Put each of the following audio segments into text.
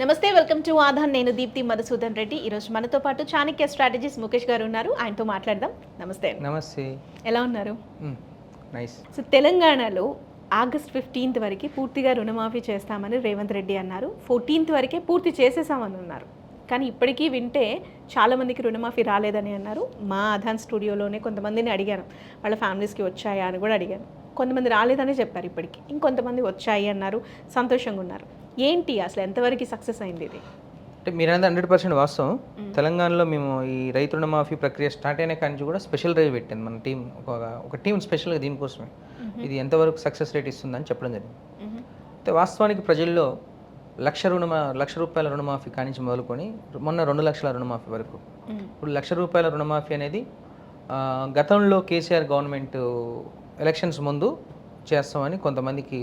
నమస్తే welcome to ఆధాన్ నేను దీప్తి మధుసూదన్ రెడ్డి. ఈరోజు మనతో పాటు చాణక్య స్ట్రాటజీస్ ముఖేష్ గారు ఉన్నారు. ఆయనతో మాట్లాడదాం. నమస్తే. నమస్తే. ఎలా ఉన్నారు? నైస్. సో తెలంగాణలో ఆగస్ట్ ఫిఫ్టీన్త్ వరకు పూర్తిగా రుణమాఫీ చేస్తామని రేవంత్ రెడ్డి అన్నారు. ఫోర్టీన్త్ వరకే పూర్తి చేసేసామని అన్నారు. కానీ ఇప్పటికీ వింటే చాలామందికి రుణమాఫీ రాలేదని అన్నారు. మా ఆధాన్ స్టూడియోలోనే కొంతమందిని అడిగాను. వాళ్ళ ఫ్యామిలీస్కి వచ్చాయా అని కూడా అడిగాను. కొంతమంది రాలేదని చెప్పారు ఇప్పటికి. ఇంకొంతమంది వచ్చాయి అన్నారు. సంతోషంగా ఉన్నారు. ఏంటి అసలు ఎంతవరకు సక్సెస్ అయింది ఇది? అంటే మీరు అనేది హండ్రెడ్ పర్సెంట్ వాస్తవం. తెలంగాణలో మేము ఈ రైతు రుణమాఫీ ప్రక్రియ స్టార్ట్ అయిన కానీ కూడా స్పెషల్ డ్రైవ్ పెట్టింది మన టీం. ఒక ఒక టీం స్పెషల్గా దీనికోసమే. ఇది ఎంతవరకు సక్సెస్ రేట్ ఇస్తుందని చెప్పడం జరిగింది. అయితే వాస్తవానికి ప్రజల్లో లక్ష రుణమా లక్ష రూపాయల రుణమాఫీ కానించి మొదలుకొని మొన్న రెండు లక్షల రుణమాఫీ వరకు. ఇప్పుడు లక్ష రూపాయల రుణమాఫీ అనేది గతంలో కేసీఆర్ గవర్నమెంట్ ఎలక్షన్స్ ముందు చేస్తామని కొంతమందికి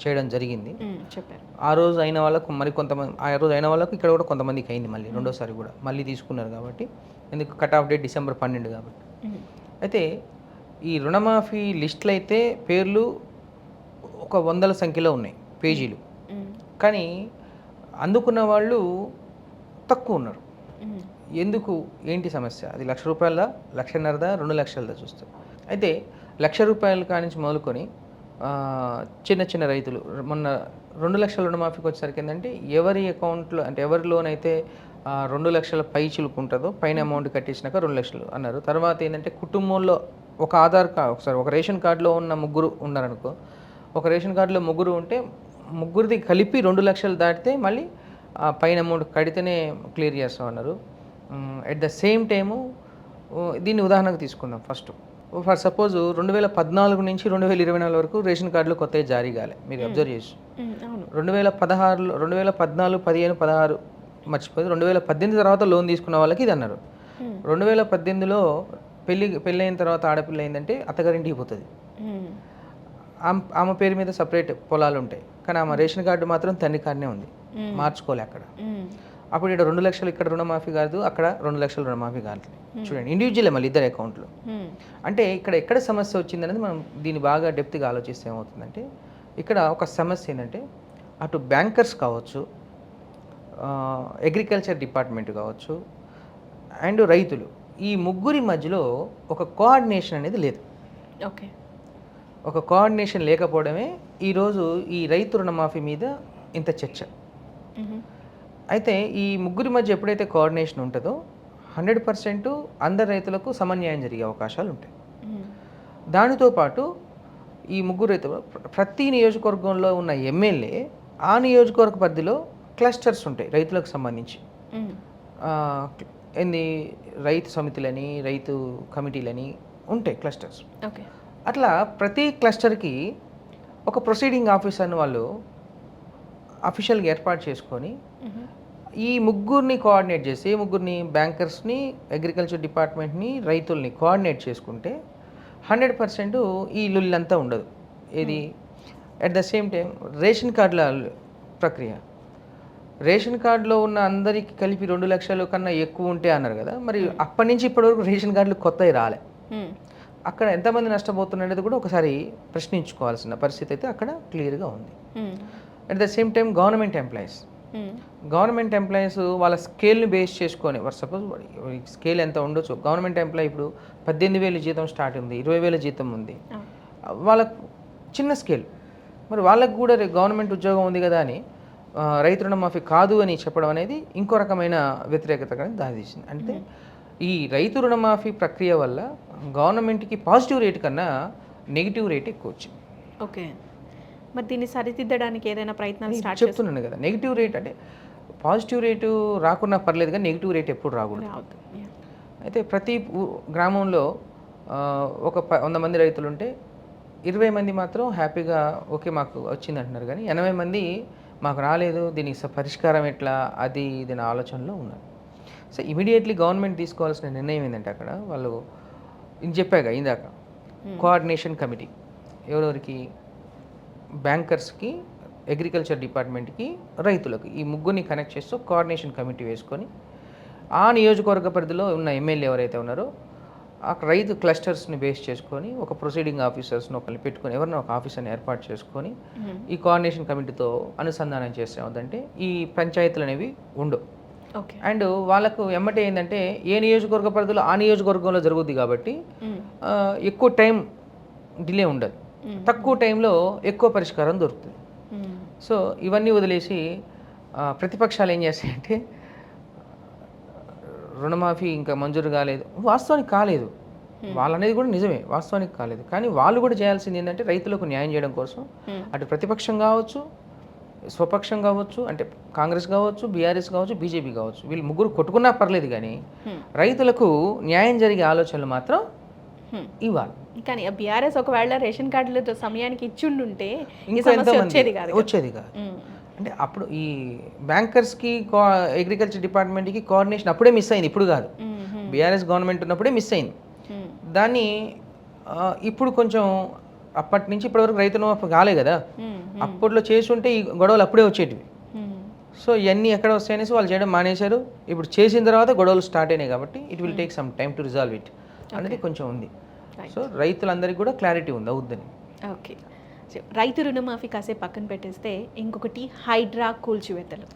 చేయడం జరిగింది. చెప్పారు. ఆ రోజు అయిన వాళ్ళకు మరి కొంతమంది ఆ రోజు అయిన వాళ్ళకు ఇక్కడ కూడా కొంతమందికి అయింది మళ్ళీ రెండోసారి కూడా. మళ్ళీ తీసుకున్నారు కాబట్టి ఎందుకు కట్ ఆఫ్ డేట్ డిసెంబర్ పన్నెండు కాబట్టి. అయితే ఈ రుణమాఫీ లిస్టులు అయితే పేర్లు ఒక వందల సంఖ్యలో ఉన్నాయి పేజీలు. కానీ అందుకున్న వాళ్ళు తక్కువ ఉన్నారు. ఎందుకు? ఏంటి సమస్య? అది లక్ష రూపాయలదా? లక్షన్నరదా? రెండు లక్షలదా చూస్తారు అయితే లక్ష రూపాయల కానించి మొదలుకొని చిన్న చిన్న రైతులు. మొన్న రెండు లక్షల రుణమాఫీకి వచ్చేసరికి ఏంటంటే ఎవరి అకౌంట్లో అంటే ఎవరి లోన్ అయితే రెండు లక్షల పై చిలుకుంటుందో పైన అమౌంట్ కట్టించినాక రెండు లక్షలు అన్నారు. తర్వాత ఏంటంటే కుటుంబంలో ఒక ఆధార్ కార్డ్ ఒకసారి ఒక రేషన్ కార్డులో ఉన్న ముగ్గురు ఉన్నారనుకో ఒక రేషన్ కార్డులో ముగ్గురు ఉంటే ముగ్గురిది కలిపి రెండు లక్షలు దాటితే మళ్ళీ ఆ పైన అమౌంట్ కడితేనే క్లియర్ చేస్తాం అన్నారు ఎట్ ద సేమ్ టైము దీన్ని ఉదాహరణకు తీసుకుందాం ఫస్ట్. ఫర్ సపోజ్ రెండు వేల పద్నాలుగు నుంచి రెండు వేల ఇరవై నాలుగు వరకు రేషన్ కార్డులు కొత్తవి జారీ కాలే. మీరు అబ్జర్వ్ చేసి. రెండు వేల పదహారులో రెండు వేల పద్నాలుగు పదిహేను పదహారు మర్చిపోయి రెండు వేల పద్దెనిమిది తర్వాత లోన్ తీసుకున్న వాళ్ళకి ఇది అన్నారు. రెండు వేల పద్దెనిమిదిలో పెళ్ళి పెళ్ళి అయిన తర్వాత ఆడపిల్ల అయిందంటే అత్తగారింటికి పోతుంది. ఆమె పేరు మీద సపరేట్ పొలాలు ఉంటాయి. కానీ ఆమె రేషన్ కార్డు మాత్రం తండ్రి కార్డునే ఉంది. మార్చుకోలే అక్కడ. అప్పుడు ఇక్కడ రెండు లక్షలు ఇక్కడ రుణమాఫీ కాదు అక్కడ రెండు లక్షలు రుణమాఫీ కాదు. చూడండి ఇండివిజువల్ మళ్ళీ ఇద్దరు అకౌంట్లు మ్మ్. అంటే ఇక్కడ ఎక్కడ సమస్య వచ్చిందనేది మనం దీన్ని బాగా డెప్త్గా ఆలోచిస్తే ఏమవుతుందంటే ఇక్కడ ఒక సమస్య ఏంటంటే అటు బ్యాంకర్స్ కావచ్చు అగ్రికల్చర్ డిపార్ట్మెంట్ కావచ్చు అండ్ రైతులు. ఈ ముగ్గురి మధ్యలో ఒక కోఆర్డినేషన్ అనేది లేదు. ఓకే. ఒక కోఆర్డినేషన్ లేకపోవడమే ఈరోజు ఈ రైతు రుణమాఫీ మీద ఇంత చర్చ. అయితే ఈ ముగ్గురి మధ్య ఎప్పుడైతే కోఆర్డినేషన్ ఉంటుందో హండ్రెడ్ పర్సెంట్ అందరు రైతులకు సమన్యాయం జరిగే అవకాశాలు ఉంటాయి. దానితో పాటు ఈ ముగ్గురు రైతులు ప్ర- ప్రతి నియోజకవర్గంలో ఉన్న ఎమ్మెల్యే ఆ నియోజకవర్గ పరిధిలో క్లస్టర్స్ ఉంటాయి రైతులకు సంబంధించి. ఏంది రైతు సమితులని రైతు కమిటీలని ఉంటాయి క్లస్టర్స్ అట్లా ప్రతి క్లస్టర్కి ఒక ప్రొసీడింగ్ ఆఫీసర్ని వాళ్ళు అఫీషియల్గా ఏర్పాటు చేసుకొని. ఈ ముగ్గురిని కోఆర్డినేట్ చేసి ముగ్గురిని బ్యాంకర్స్ని అగ్రికల్చర్ డిపార్ట్మెంట్ని రైతుల్ని కోఆర్డినేట్ చేసుకుంటే హండ్రెడ్ పర్సెంట్ ఈ లుల్లంతా ఉండదు ఇది at the same time ration కార్డుల ప్రక్రియ రేషన్ కార్డులో ఉన్న అందరికి కలిపి రెండు లక్షల కన్నా ఎక్కువ ఉంటే అన్నారు కదా మరి అప్పటి నుంచి ఇప్పటివరకు రేషన్ కార్డులు కొత్తవి రాలే. అక్కడ ఎంతమంది నష్టపోతున్నది కూడా ఒకసారి ప్రశ్నించుకోవాల్సిన పరిస్థితి అయితే అక్కడ క్లియర్గా ఉంది. At the same time government employees. Government employees వాళ్ళ స్కేల్ని బేస్ చేసుకొని సపోజ్ స్కేల్ ఎంత ఉండొచ్చు? గవర్నమెంట్ ఎంప్లాయీ ఇప్పుడు పద్దెనిమిది వేలు జీతం స్టార్ట్ ఉంది ఇరవై వేల జీతం ఉంది. వాళ్ళకు చిన్న స్కేల్ మరి వాళ్ళకు కూడా గవర్నమెంట్ ఉద్యోగం ఉంది కదా అని రైతు రుణమాఫీ కాదు అని చెప్పడం అనేది ఇంకో రకమైన వ్యతిరేకతగా దారితీసింది అంటే ఈ రైతు రుణమాఫీ ప్రక్రియ వల్ల గవర్నమెంట్కి పాజిటివ్ రేట్ కన్నా నెగిటివ్ రేట్ ఎక్కువ వచ్చింది. ఓకే మరి దీన్ని సరిదిద్దడానికి ఏదైనా ప్రయత్నాలు స్టార్ట్ చెప్తున్నాను కదా నెగిటివ్ రేట్ అంటే పాజిటివ్ రేటు రాకున్నా పర్లేదు కానీ నెగిటివ్ రేట్ ఎప్పుడు రాకూడదు. అయితే ప్రతి గ్రామంలో ఒక ప వంద మంది రైతులు ఉంటే ఇరవై మంది మాత్రం హ్యాపీగా ఓకే మాకు వచ్చింది అంటున్నారు కానీ ఎనభై మంది మాకు రాలేదు దీనికి స- పరిష్కారం ఎట్లా అది ఇది నా ఆలోచనలో ఉన్నారు. సో ఇమీడియట్లీ గవర్నమెంట్ తీసుకోవాల్సిన నిర్ణయం ఏంటంటే అక్కడ వాళ్ళు ఇది చెప్పాక ఇందాక కోఆర్డినేషన్ కమిటీ ఎవరెవరికి? బ్యాంకర్స్కి అగ్రికల్చర్ డిపార్ట్మెంట్కి రైతులకు ఈ ముగ్గురిని కనెక్ట్ చేస్తూ కోఆర్డినేషన్ కమిటీ వేసుకొని ఆ నియోజకవర్గ పరిధిలో ఉన్న ఎమ్మెల్యే ఎవరైతే ఉన్నారో ఆ రైతు క్లస్టర్స్ని బేస్ చేసుకొని ఒక ప్రొసీడింగ్ ఆఫీసర్స్ని ఒకరిని పెట్టుకొని ఎవరినో ఒక ఆఫీసర్ని ఏర్పాటు చేసుకొని. ఈ కోఆర్డినేషన్ కమిటీతో అనుసంధానం చేస్తే ఉందంటే ఈ పంచాయతీలు అనేవి ఉండవు ఓకే అండ్ వాళ్ళకు ఎమ్మటే ఏంటంటే ఏ నియోజకవర్గ పరిధిలో ఆ నియోజకవర్గంలో జరుగుద్ది కాబట్టి ఎక్కువ టైం డిలే ఉండదు. తక్కువ టైంలో ఎక్కువ పరిష్కారం దొరుకుతుంది. సో ఇవన్నీ వదిలేసి ప్రతిపక్షాలు ఏం చేస్తాయంటే రుణమాఫీ ఇంకా మంజూరు కాలేదు వాస్తవానికి కాలేదు వాళ్ళనేది కూడా నిజమే వాస్తవానికి కాలేదు కానీ వాళ్ళు కూడా చేయాల్సింది ఏంటంటే రైతులకు న్యాయం చేయడం కోసం. అటు ప్రతిపక్షం కావచ్చు స్వపక్షం కావచ్చు అంటే కాంగ్రెస్ కావచ్చు బీఆర్ఎస్ కావచ్చు బీజేపీ కావచ్చు వీళ్ళు ముగ్గురు కొట్టుకున్నా పర్లేదు కానీ. రైతులకు న్యాయం జరిగే ఆలోచనలు మాత్రం. ఇవ్వాలి కానీ బీఆర్ఎస్ ఒకవేళ రేషన్ కార్డులతో సమయానికి ఇచ్చిండుంటే వచ్చేది కాదు. వచ్చేది కాదు మ్మ్. అంటే అప్పుడు ఈ బ్యాంకర్స్కి అగ్రికల్చర్ డిపార్ట్మెంట్కి కోఆర్డినేషన్ అప్పుడే మిస్ అయింది ఇప్పుడు కాదు. మ్మ్. బీఆర్ఎస్ గవర్నమెంట్ ఉన్నప్పుడే మిస్ అయింది. దాన్ని ఇప్పుడు కొంచెం అప్పటి నుంచి ఇప్పటివరకు రైతు రుణమాఫీ కాలే కదా. అప్పట్లో చేసి ఉంటే ఈ గొడవలు అప్పుడే వచ్చేటివి. సో ఇవన్నీ ఎక్కడ వస్తాయనేసి వాళ్ళు చేయడం మానేశారు ఇప్పుడు చేసిన తర్వాత గొడవలు స్టార్ట్ అయినాయి కాబట్టి it will take some time to resolve it అనేది కొంచెం ఉంది. సో రైతులందరికీ కూడా క్లారిటీ ఉంది అవుద్దని. ఓకే రైతు రుణమాఫీ కాసేపు పక్కన పెట్టేస్తే ఇంకొకటి హైడ్రా కూల్చివేతలు.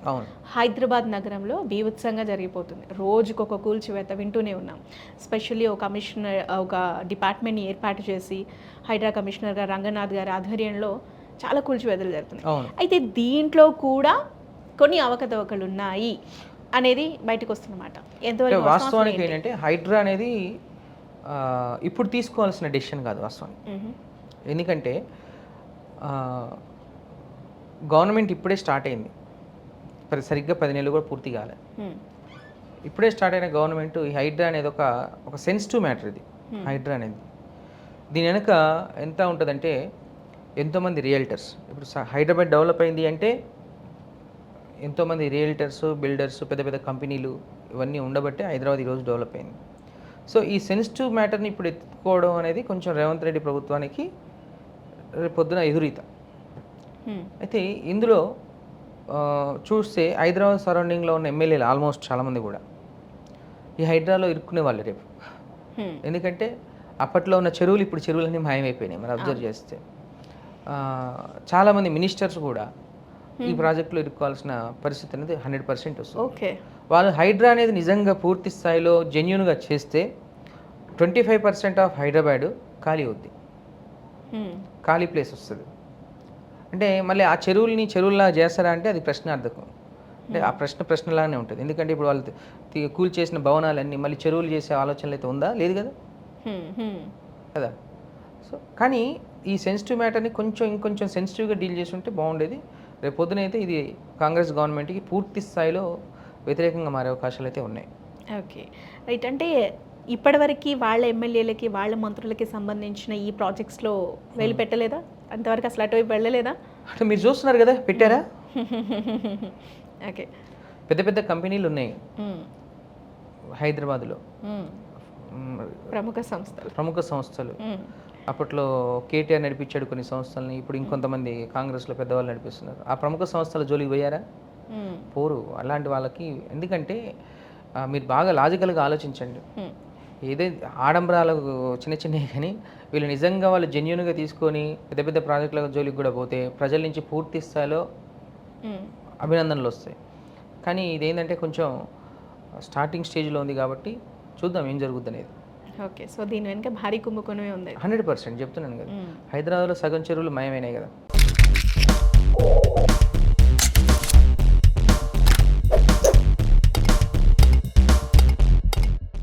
హైదరాబాద్ నగరంలో బీభత్సంగా జరిగిపోతుంది. రోజుకొక కూల్చివేత వింటూనే ఉన్నాం. స్పెషల్లీ ఒక కమిషనర్ ఒక డిపార్ట్మెంట్ని ఏర్పాటు చేసి హైడ్రా కమిషనర్గా రంగనాథ్ గారి ఆధ్వర్యంలో చాలా కూల్చివేతలు జరుగుతున్నాయి. అయితే దీంట్లో కూడా కొన్ని అవకతవకలు ఉన్నాయి అనేది బయటకు వస్తున్నమాట. ఎంతవరకు వాస్తవం వాస్తవానికి ఏంటి? ఏంటంటే హైడ్రా అనేది ఇప్పుడు తీసుకోవాల్సిన డెసిషన్ కాదు వాస్తవానికి. మ్మ్. ఎందుకంటే గవర్నమెంట్ ఇప్పుడే స్టార్ట్ అయింది. సరిగ్గా పది నెలలు కూడా పూర్తి కాలే. ఇప్పుడే స్టార్ట్ అయిన గవర్నమెంట్ ఈ హైడ్రా అనేది ఒక ఒక సెన్సిటివ్ మ్యాటర్ ఇది. హైడ్రా అనేది. దీని వెనక ఎంత ఉంటుందంటే ఎంతోమంది రియల్టర్స్ ఇప్పుడు హైదరాబాద్ డెవలప్ అయింది అంటే ఎంతోమంది రియల్టర్స్ బిల్డర్స్ పెద్ద పెద్ద కంపెనీలు ఇవన్నీ ఉండబట్టే హైదరాబాద్ ఈరోజు డెవలప్ అయింది. సో ఈ సెన్సిటివ్ మ్యాటర్ని ఇప్పుడు ఎత్తుకోవడం అనేది కొంచెం రేవంత్ రెడ్డి ప్రభుత్వానికి రేపు పొద్దున ఎదురీత. అయితే ఇందులో చూస్తే హైదరాబాద్ సరౌండింగ్లో ఉన్న ఎమ్మెల్యేలు ఆల్మోస్ట్ చాలామంది కూడా. ఈ హైడ్రాలో ఇరుక్కునే వాళ్ళు రేపు. ఎందుకంటే అప్పట్లో ఉన్న చెరువులు ఇప్పుడు చెరువులన్నీ మాయమైపోయినాయి. మనం అబ్జర్వ్ చేస్తే. చాలామంది మినిస్టర్స్ కూడా ఈ ప్రాజెక్టులో ఇరుక్కోవాల్సిన పరిస్థితి అనేది హండ్రెడ్ పర్సెంట్ వస్తుంది. ఓకే. వాళ్ళు హైడ్రా అనేది నిజంగా పూర్తి స్థాయిలో జెన్యున్గా చేస్తే twenty five percent of Hyderabad ఖాళీ అవుద్ది. మ్మ్. ఖాళీ ప్లేస్ వస్తుంది. అంటే మళ్ళీ ఆ చెరువుల్ని చెరువుల్లా చేస్తారా అంటే అది ప్రశ్నార్థకం. అంటే ఆ ప్రశ్న ప్రశ్నలానే ఉంటుంది. ఎందుకంటే ఇప్పుడు వాళ్ళు కూల్ చేసిన భవనాలన్నీ మళ్ళీ చెరువులు చేసే ఆలోచనలు అయితే ఉందా? లేదు కదా. కదా? సో కానీ ఈ సెన్సిటివ్ మ్యాటర్ని కొంచెం ఇంకొంచెం సెన్సిటివ్గా డీల్ చేసి ఉంటే బాగుండేది. రేపు పొద్దున అయితే ఇది కాంగ్రెస్ గవర్నమెంట్కి పూర్తి స్థాయిలో వ్యతిరేకంగా మారే అవకాశాలు అయితే ఉన్నాయి. ఓకే. రైట్. అంటే ఇప్పటివరకు వాళ్ళ ఎమ్మెల్యేలకి వాళ్ళ మంత్రులకి సంబంధించిన ఈ ప్రాజెక్ట్స్లో వేలు పెట్టలేదా? అంతవరకు అసలు అటువైపు వెళ్ళలేదా? అంటే మీరు చూస్తున్నారు కదా పెట్టారా? ఓకే. పెద్ద పెద్ద కంపెనీలు ఉన్నాయి. మ్మ్. హైదరాబాద్లో. మ్, ప్రముఖ సంస్థలు. ప్రముఖ సంస్థలు. అప్పట్లో కేటీఆర్ నడిపించాడు కొన్ని సంస్థలని. ఇప్పుడు ఇంకొంతమంది కాంగ్రెస్లో పెద్దవాళ్ళు నడిపిస్తున్నారు. ఆ ప్రముఖ సంస్థల జోలికి పోయారా. పోరు. అలాంటి వాళ్ళకి ఎందుకంటే మీరు బాగా లాజికల్గా ఆలోచించండి. ఏదే ఆడంబరాలు చిన్న చిన్నవి కానీ వీళ్ళు నిజంగా వాళ్ళు జెన్యున్గా తీసుకొని పెద్ద పెద్ద ప్రాజెక్టుల జోలికి కూడా పోతే ప్రజల నుంచి పూర్తి స్థాయిలో. అభినందనలు వస్తాయి. కానీ ఇదేంటంటే కొంచెం స్టార్టింగ్ స్టేజ్లో ఉంది కాబట్టి చూద్దాం ఏం జరుగుద్ది అనేది. ఓకే సో దీని వెనుక భారీ కుంభకోణమే ఉంది. హండ్రెడ్ పర్సెంట్ చెప్తున్నాను కదా. హైదరాబాద్లో సగం చెరువులు మయమైనాయి కదా.